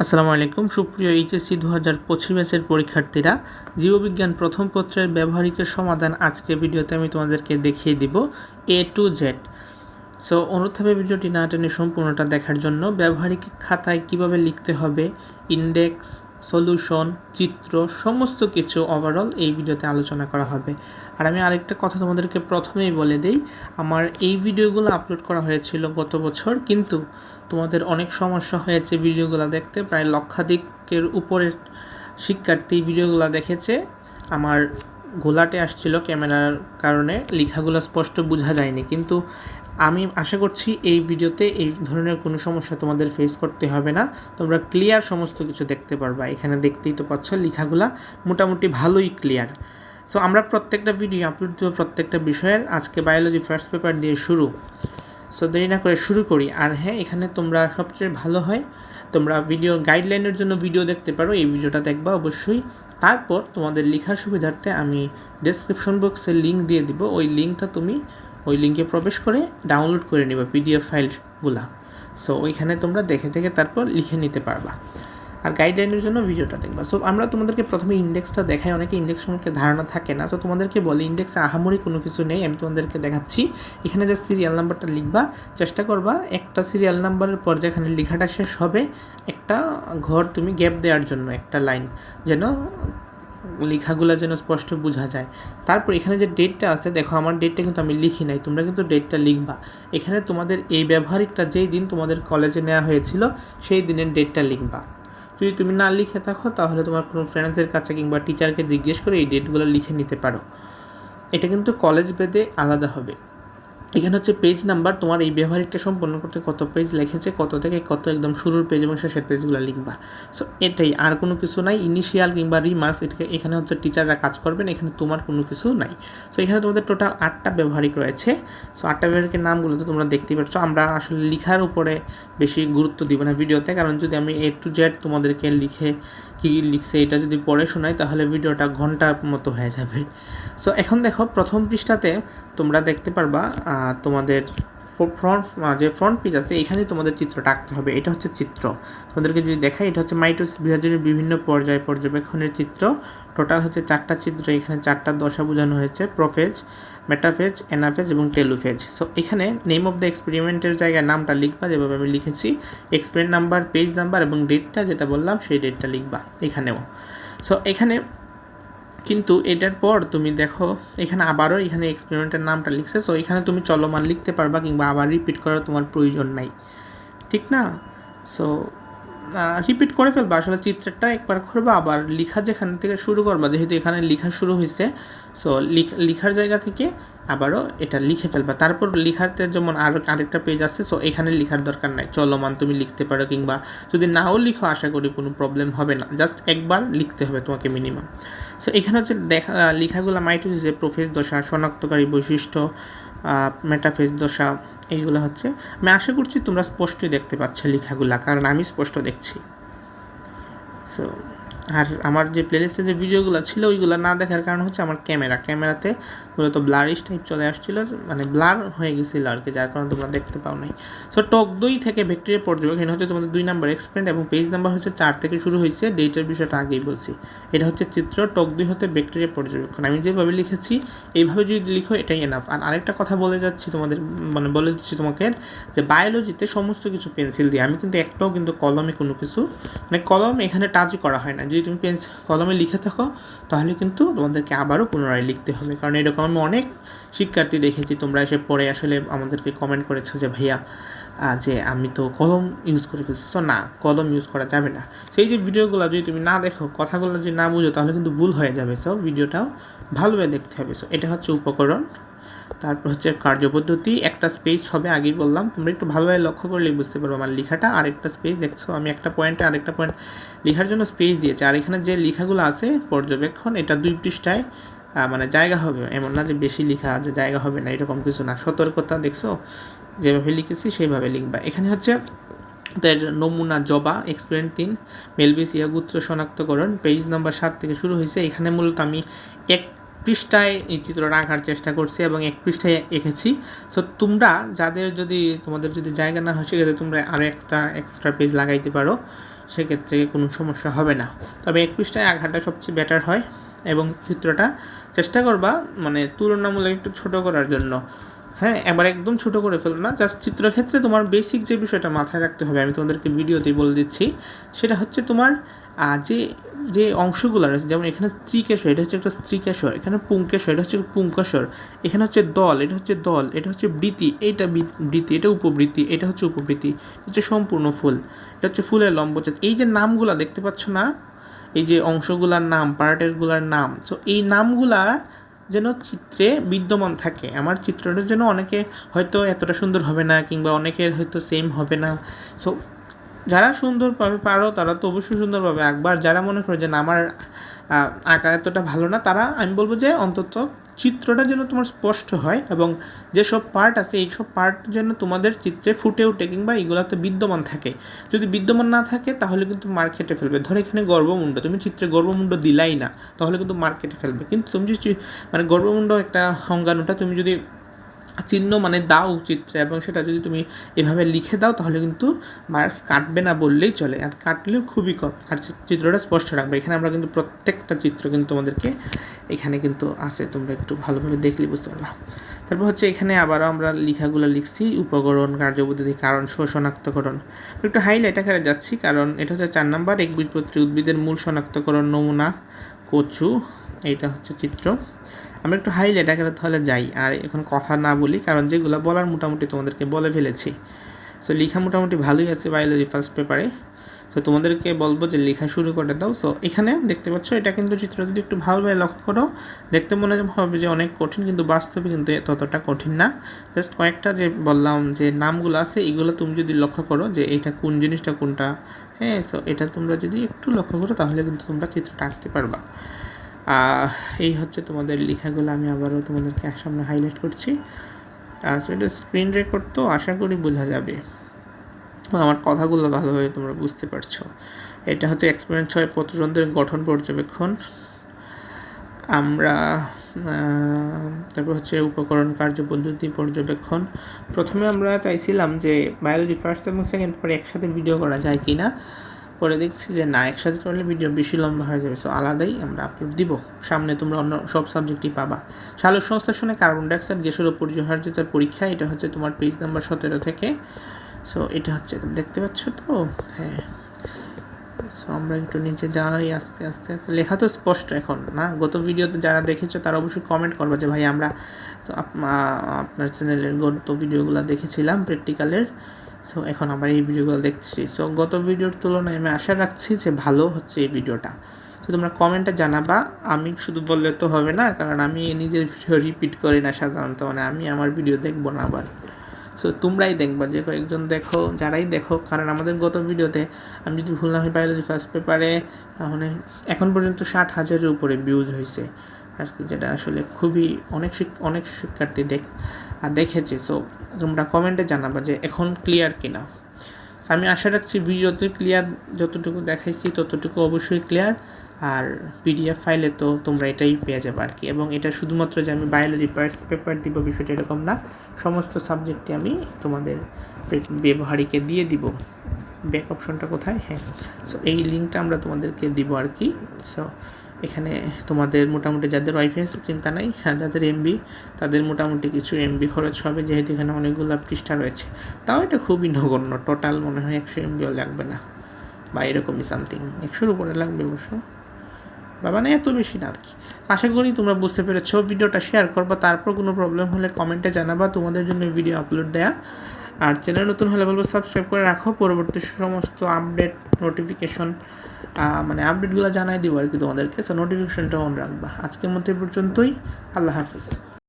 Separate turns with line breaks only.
আসসালামু আলাইকুম। সুপ্রিয় এইচএসসি দু হাজার পঁচিশ ব্যাচের পরীক্ষার্থীরা, জীববিজ্ঞান প্রথম পত্রের ব্যবহারিকের সমাধান আজকে ভিডিওতে আমি তোমাদেরকে দেখিয়ে দিব এ টু জেড সো অনুরোধ হবে ভিডিওটি না টেনে সম্পূর্ণটা দেখার জন্য ব্যবহারিক খাতায় কীভাবে লিখতে হবে ইন্ডেক্স সলিউশন চিত্র, সমস্ত কিছু ওভারঅল এই ভিডিওতে আলোচনা করা হবে। আর আমি আরেকটা কথা তোমাদেরকে প্রথমেই বলে দিই, আমার এই ভিডিওগুলো আপলোড করা হয়েছিল গত বছর, কিন্তু তোমাদের অনেক সমস্যা হয়েছে ভিডিওগুলো দেখতে, প্রায় লক্ষাধিকের উপরের শিক্ষার্থী ভিডিওগুলো দেখেছে। আমার গোলাটে আসছিল ক্যামেরার কারণে, লেখাগুলো স্পষ্ট বোঝা যায়নি। কিন্তু আমি আশা করছি এই ভিডিওতে এই ধরনের কোনো সমস্যা তোমাদের ফেস করতে হবে না। তোমরা ক্লিয়ার সমস্ত কিছু দেখতে পারবা। এখানে দেখতেই তো পাচ্ছ লেখাগুলা মোটামুটি ভালোই ক্লিয়ার সো আমরা প্রত্যেকটা ভিডিও আপলোড দেবো প্রত্যেকটা বিষয়ের। আজকে বায়োলজি ফার্স্ট পেপার দিয়ে শুরু। সো দেরি না করে শুরু করি। আর হ্যাঁ এখানে তোমরা সবচেয়ে ভালো হয়, তোমরা ভিডিও গাইডলাইনের জন্য ভিডিও দেখতে পারো। এই ভিডিওটা দেখবা অবশ্যই। তারপর তোমাদের লেখার সুবিধার্থে আমি ডেসক্রিপশন বক্সে লিঙ্ক দিয়ে দিব। ওই লিঙ্কটা তুমি ওই লিঙ্কে প্রবেশ করে ডাউনলোড করে নিবা পিডিএফ ফাইলগুলা সো ওইখানে তোমরা দেখে দেখে তারপর লিখে নিতে পারবা। আর গাইডলাইনের জন্য ভিডিওটা দেখবা। সো আমরা তোমাদেরকে প্রথমে ইন্ডেক্সটা দেখাই। অনেকে ইন্ডেক্স সম্পর্কে ধারণা থাকে না। সো তোমাদেরকে বলি ইন্ডেক্সে আহামরি কোনো কিছু নেই। আমি তোমাদেরকে দেখাচ্ছি। এখানে যে সিরিয়াল নাম্বারটা লিখবা। চেষ্টা করবা, একটা সিরিয়াল নাম্বারের পর যেখানে লেখাটা শেষ হবে, একটা ঘর তুমি গ্যাপ দেওয়ার জন্য একটা লাইন যেন লেখাগুলো যেন স্পষ্ট বোঝা যায়। তারপর এখানে যে ডেটটা আছে, দেখো আমার ডেটটা কিন্তু আমি লিখি নাই, তোমরা কিন্তু ডেটটা লিখবা। এখানে তোমাদের এই ব্যবহারিকটা যেই দিন তোমাদের কলেজে নেওয়া হয়েছিল, সেই দিনের ডেটটা লিখবা। যদি তুমি না লিখে থাকো, তাহলে তোমার কোনো ফ্রেন্ডসের কাছে কিংবা টিচারকে জিজ্ঞেস করে এই ডেটগুলো লিখে নিতে পারো। এটা কিন্তু কলেজ বেদে আলাদা হবে। এখানে হচ্ছে পেজ নাম্বার তোমার এই ব্যবহারিকটা সম্পন্ন করতে কত পেজ লিখেছে, কত থেকে কত একদম শুরুর পেজ এবং শেষের পেজগুলো লিখবা। সো এটাই, আর কোনো কিছু নাই ইনিশিয়াল কিংবা রিমার্কস এটাকে এখানে হচ্ছে টিচাররা কাজ করবেন, এখানে তোমার কোনো কিছু নাই। সো এখানে তোমাদের টোটাল আটটা ব্যবহারিক রয়েছে। সো আটটা ব্যবহারিকের নামগুলো তো তোমরা দেখতেই পাচ্ছ আমরা আসলে লিখার উপরে বেশি গুরুত্ব দিব না ভিডিওতে, কারণ যদি আমি এ টু জেড তোমাদেরকে লিখে কী লিখছে এটা যদি পড়ে শোনাই, তাহলে ভিডিওটা ঘণ্টার মতো হয়ে যাবে। সো এখন দেখো, প্রথম পৃষ্ঠাতে তোমরা দেখতে পারবা তোমাদের ফ্রন্ট যে ফ্রন্ট পেজ আছে, এখানেই তোমাদের চিত্রটা আঁকতে হবে। এটা হচ্ছে চিত্র। তোমাদেরকে যদি দেখাই, এটা হচ্ছে মাইটোস বিভাজনের বিভিন্ন পর্যায় পর্যবেক্ষণের চিত্র। টোটাল হচ্ছে চারটা চিত্র, এখানে চারটা দশা বোঝানো হয়েছে প্রোফেজ মেটাফেজ এনাফেজ এবং টেলুফেজ সো এখানে নেম অফ দ্য এক্সপেরিমেন্টের জায়গায় নামটা লিখবা, যেভাবে আমি লিখেছি। এক্সপেরিমেন্ট নাম্বার পেজ নাম্বার এবং ডেটটা যেটা বললাম, সেই ডেটটা লিখবা এখানেও। সো এখানে কিন্তু এটার পর তুমি দেখো, এখানে আবারও এখানে এক্সপেরিমেন্টের নামটা লিখছে। সো এখানে তুমি চলমান লিখতে পারবা কিংবা আবার রিপিট করার তোমার প্রয়োজন নাই। ঠিক না? সো রিপিট করে ফেলবা। আসলে চিত্রটা একবার করবা, আবার লিখা যেখান থেকে শুরু করবা, যেহেতু এখানে লিখা শুরু হয়েছে সো লিখার জায়গা থেকে আবারও এটা লিখে ফেলবা। তারপর লিখাতে যেমন আর আরেকটা পেজ আছে সো এখানে লিখার দরকার নাই। চলমান তুমি লিখতে পারো কিংবা যদি নাও লিখো, আশা করি কোনো প্রবলেম হবে না। জাস্ট একবার লিখতে হবে তোমাকে মিনিমাম সো এখানে হচ্ছে দেখা লেখাগুলো মাইটোসিসে প্রোফেস দশা, শনাক্তকারী বৈশিষ্ট্য মেটাফেস দশা এইগুলো হচ্ছে। আমি আশা করছি তোমরা স্পষ্টই দেখতে পাচ্ছ লেখাগুলা, কারণ আমি স্পষ্ট দেখছি। সো আর আমার যে প্লেলিস্টে যে ভিডিওগুলো ছিল, ওইগুলো না দেখার কারণ হচ্ছে আমার ক্যামেরা ক্যামেরাতে মূলত ব্লারিশ টাইপ চলে আসছিল মানে ব্লার হয়ে গেছিল আর কি, যার কারণে তোমরা দেখতে পাও নাই। সো টক দুই থেকে ব্যাকটেরিয়া পর্যবেক্ষণ হচ্ছে তোমাদের দুই নাম্বার এক্সপেন্ড এবং পেজ নাম্বার হচ্ছে চার থেকে শুরু হয়েছে ডেটের বিষয়টা আগেই বলছি। এটা হচ্ছে চিত্র টক দুই হতে ব্যাকটেরিয়া পর্যবেক্ষণ। আমি যেভাবে লিখেছি, এইভাবে যদি লিখো, এটাই এনাফ আর আরেকটা কথা বলে যাচ্ছি তোমাদের মানে বলে দিচ্ছি তোমাকে যে বায়োলজিতে সমস্ত কিছু পেন্সিল দিয়ে, আমি কিন্তু একটাও কিন্তু কলমে কোনো কিছু মানে কলম এখানে টাচই করা হয় না। যদি তুমি পেন্স কলমে লিখে থাকো, তাহলে কিন্তু তোমাদেরকে আবারও পুনরায় লিখতে হবে। কারণ এরকম আমি অনেক শিক্ষার্থী দেখেছি, তোমরা এসে পড়ে আসলে আমাদেরকে কমেন্ট করেছ যে, ভাইয়া যে আমি তো কলম ইউজ করে ফেলছি। তো না, কলম ইউজ করা যাবে না। সেই যে ভিডিওগুলো যদি তুমি না দেখো, কথাগুলো যদি না বুঝো, তাহলে কিন্তু ভুল হয়ে যাবে। সো ভিডিওটাও ভালোভাবে দেখতে হবে। সো এটা হচ্ছে উপকরণ। তারপর হচ্ছে কার্যপদ্ধতি, একটা স্পেস হবে আগেই বললাম। তোমরা একটু ভালোভাবে লক্ষ্য করলে বুঝতে পারব আমার লেখাটা। আরেকটা স্পেস দেখছ, আমি একটা পয়েন্টে আরেকটা পয়েন্ট লেখার জন্য স্পেস দিয়েছি। আর এখানে যে লেখাগুলো আছে, পর্যবেক্ষণ, এটা দুই পৃষ্ঠায় মানে জায়গা হবে। এমন না যে বেশি লেখা যে জায়গা হবে না, এরকম কিছু না। সতর্কতা, দেখছ, যেভাবে লিখেছি সেইভাবে লিখবা। এখানে হচ্ছে তার নমুনা জবা এক্সপেরিয়েন্ট তিন, মেলবিস ইয়াগুত্র শনাক্তকরণ পেজ নাম্বার সাত থেকে শুরু হয়েছে। এখানে মূলত আমি এক পৃষ্ঠায় এই চিত্রটা আঁকার চেষ্টা করছি এবং এক পৃষ্ঠায় এঁকেছি। সো তোমরা যাদের যদি, তোমাদের যদি জায়গা না হয়, সেক্ষেত্রে তোমরা আরও একটা এক্সট্রা পেজ লাগাইতে পারো। সেক্ষেত্রে কোনো সমস্যা হবে না। তবে এক পৃষ্ঠায় আঁকাটা সবচেয়ে বেটার হয় এবং চিত্রটা চেষ্টা করবা মানে তুলনামূলক একটু ছোট করার জন্য। হ্যাঁ এবার একদম ছোট করে ফেলো না। জাস্ট চিত্রক্ষেত্রে তোমার বেসিক যে বিষয়টা মাথায় রাখতে হবে, আমি তোমাদেরকে ভিডিওতেই বলে দিচ্ছি, সেটা হচ্ছে তোমার যে যে অংশগুলো রয়েছে, যেমন এখানে স্ত্রীকেশর, এটা হচ্ছে একটা স্ত্রীকেশর, এখানে পুঙ্কেশর এটা হচ্ছে পুঙ্কেশর এখানে হচ্ছে দল, এটা হচ্ছে দল, এটা হচ্ছে বৃতি এইটা বৃত্তি, এটা উপবৃত্তি, এটা হচ্ছে উপবৃত্তি হচ্ছে সম্পূর্ণ ফুল, এটা হচ্ছে ফুলের লম্বচ্ছেদ এই যে নামগুলা দেখতে পাচ্ছ না, এই যে অংশগুলার নাম পার্টেরগুলার নাম সো এই নামগুলা যেন চিত্রে বিদ্যমান থাকে। আমার চিত্রটা যেন অনেকে হয়তো এতটা সুন্দর হবে না কিংবা অনেকের হয়তো সেম হবে না। সো যারা সুন্দরভাবে পারো, তারা তো অবশ্যই সুন্দরভাবে আঁকবার যারা মনে করে যে না, আমার আঁকা এতটা ভালো না, তারা, আমি বলব যে অন্তত চিত্রটা যেন তোমার স্পষ্ট হয় এবং যেসব পার্ট আছে এই সব পার্ট যেন তোমাদের চিত্রে ফুটে ওঠে কিংবা এগুলোতে বিদ্যমান থাকে। যদি বিদ্যমান না থাকে, তাহলে কিন্তু মার্কেটে ফেলবে। ধরো এখানে গর্ভমুণ্ড, তুমি চিত্রে গর্ভমুণ্ড দিলাই না, তাহলে কিন্তু মার্কেটে ফেলবে। কিন্তু তুমি যদি মানে গর্ভমুণ্ড একটা অঙ্গাণুটা তুমি যদি চিহ্ন মানে দাও চিত্রে এবং সেটা যদি তুমি এভাবে লিখে দাও, তাহলে কিন্তু মার্কস কাটবে না বললেই চলে। আর কাটলেও খুবই কম। আর চিত্রটা স্পষ্ট রাখবে। এখানে আমরা কিন্তু প্রত্যেকটা চিত্র কিন্তু তোমাদেরকে এখানে কিন্তু আছে। তোমরা একটু ভালোভাবে দেখলে বুঝতে পারবা। তারপর হচ্ছে এখানে আবারও আমরা লেখাগুলো লিখছি। উপকরণ, কার্যপদ্ধতি, কারণ শনাক্তকরণ একটু হাইলাইট আকারে যাচ্ছি, কারণ এটা হচ্ছে চার নাম্বার। একবীজপত্রী উদ্ভিদের মূল শনাক্তকরণ, নমুনা, কচু। এইটা হচ্ছে চিত্র। আমরা একটু হাইলাইট আকারে তাহলে যাই আর এখন কথা না বলি, কারণ যেগুলো বলার মোটামুটি তোমাদেরকে বলে ফেলেছি। সো লেখা মোটামুটি ভালোই আছে বায়োলজি ফার্স্ট পেপারে তো তোমাদেরকে বলব যে লেখা শুরু করে দাও। সো এখানে দেখতে পাচ্ছ, এটা কিন্তু চিত্র যদি একটু ভালোভাবে লক্ষ্য করো, দেখতে মনে হবে যে অনেক কঠিন, কিন্তু বাস্তবে কিন্তু ততটা কঠিন না। জাস্ট কয়েকটা যে বললাম যে নামগুলো আছে, এগুলো তুমি যদি লক্ষ্য করো যে এটা কোন জিনিসটা কোনটা হ্যাঁ সো এটা তোমরা যদি একটু লক্ষ্য করো তাহলে কিন্তু তোমরা চিত্রটা আঁকতে পারবা। এই হচ্ছে তোমাদের লেখাগুলো, আমি আবারও তোমাদেরকে সামনে হাইলাইট করছি। সো এটা স্ক্রিন রেকর্ড তো আশা করি বোঝা যাবে। আমার কথাগুলো ভালোভাবে তোমরা বুঝতে পারছ। এটা হচ্ছে এক্সপেরিয়েন্স ছয় পত্রযন্ত্রের গঠন পর্যবেক্ষণ। আমরা তারপর হচ্ছে উপকরণ কার্যপদ্ধতি পর্যবেক্ষণ। প্রথমে আমরা চাইছিলাম যে বায়োলজি ফার্স্ট এবং সেকেন্ড পরে একসাথে ভিডিও করা যায় কি না পরে দেখছি যে না, একসাথে করলে ভিডিও বেশি লম্বা হয়ে যাবে। সো আলাদাই আমরা আপলোড দিব। সামনে তোমরা অন্য সব সাবজেক্টই পাবা। সালোক সংশ্লেষণে কার্বন ডাইঅক্সাইড গ্যাসের অপরিহার্যতার পরীক্ষা, এটা হচ্ছে তোমার পেজ নাম্বার সতেরো থেকে। সো এটা হচ্ছে তুমি দেখতে পাচ্ছ তো? হ্যাঁ। সো আমরা একটু নিচে যাই, আস্তে আস্তে আস্তে। লেখা তো স্পষ্ট এখন, না? গত ভিডিওতে যারা দেখেছ, তারা অবশ্যই কমেন্ট করবে যে, ভাই, আমরা, তো আপ- আপনার চ্যানেলের গত ভিডিওগুলো দেখেছিলাম প্র্যাকটিক্যালের সো এখন আবার এই ভিডিওগুলো দেখছি সো গত ভিডিওর তুলনায় আমি আশা রাখছি যে ভালো হচ্ছে এই ভিডিওটা। তো তোমরা কমেন্টে জানাবা। আমি শুধু বললে তো হবে না, কারণ আমি নিজের ভিডিও রিপিট করি না সাধারণত। মানে আমি আমার ভিডিও দেখব না আবার। সো তোমরাই দেখবা, যে কয়েকজন দেখো, যারাই দেখো। কারণ আমাদের গত ভিডিওতে আমি যদি ভুল না হই বায়োলজি ফার্স্ট পেপারে তাহলে এখন পর্যন্ত ষাট হাজারের উপরে ভিউজ হয়েছে আর কি, যেটা আসলে খুবই অনেক শিক, অনেক শিক্ষার্থী দেখ দেখেছে। সো তোমরা কমেন্টে জানাবা যে এখন ক্লিয়ার কিনা। আমি আশা রাখছি ভিডিওতে ক্লিয়ার যতটুকু দেখাইছি ততটুকু অবশ্যই ক্লিয়ার আর পিডিএফ ফাইলে তো তোমরা এটাই পেয়ে যাবে আর কি এবং এটা শুধুমাত্র যে আমি বায়োলজি পার্টস পেপার দিব বিষয়টা এরকম না, সমস্ত সাবজেক্টে আমি তোমাদের ব্যবহারিকে দিয়ে দিব। ব্যাক অপশনটা কোথায়? হ্যাঁ। সো এই লিঙ্কটা আমরা তোমাদেরকে দিব আর কি সো এখানে তোমাদের মোটামুটি যাদের ওয়াইফাই আছে, চিন্তা নাই। হ্যাঁ যাদের এমবি তাদের মোটামুটি কিছু এমবি খরচ হবে, যেহেতু এখানে অনেকগুলো পৃষ্ঠা রয়েছে। তাও এটা খুবই নগণ্য টোটাল মনে হয় একশো এমবিও লাগবে না। বা এরকমই সামথিং একশোর উপরে লাগবে অবশ্য। বা মানে এত বেশি না আর কি। আশা করি তোমরা বুঝতে পেরেছ, ভিডিওটা শেয়ার করবা, তারপর কোনো প্রবলেম হলে কমেন্টে জানাবা, তোমাদের জন্য ভিডিও আপলোড দেয়া। আর চ্যানেল নতুন হলে বলব সাবস্ক্রাইব করে রাখো। পরবর্তী সমস্ত আপডেট নোটিফিকেশন মানে আপডেটগুলো জানাই দিব আর কি তোমাদেরকে। সো নোটিফিকেশনটা অন রাখবা। আজকের মধ্যে পর্যন্তই। আল্লাহ হাফিজ।